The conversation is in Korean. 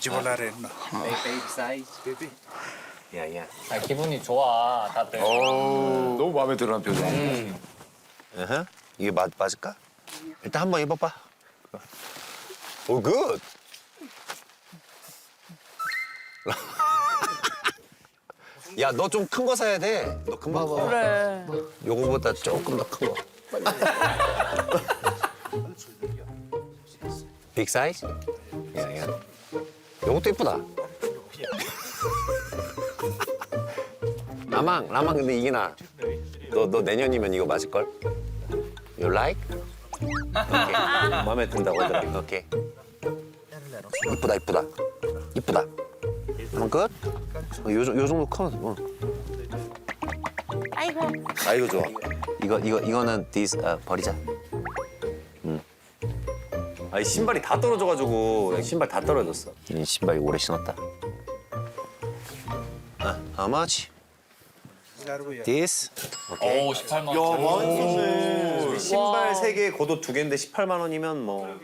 Jibolare. Baby size. Baby. Yeah, yeah. 아, 기분이 좋아 다들. 너무 마음에 들어하는 표정. 어허. 이게 맞, 맞을까? 일단 한번 입어봐. 오, 굿! 야, 너 좀 큰 거 사야 돼. 너 금방 커. 그래. 요거보다 조금 더 큰 거. 빅 사이즈? 야, 야. 요것도 이쁘다. 라망, 라망 근데 이게 나. 너, 너 내년이면 이거 맞을걸? You like? 오케이. 마음에 든다고 하더라. 오케이. 이쁘다, 이쁘다. 이쁘다. 한번 끝? 어, 요, 정- 요 정도 커. 어. 아이고. 아 이거 좋아. 이거 이거 이거는 디스 아, 버리자. 아이 신발이 다 떨어져가지고 신발 다 떨어졌어. 이 신발 오래 신었다. 아, how much? This? 오 18만 원. 신발 세 개, 겉옷 두 개인데 18만 원이면 뭐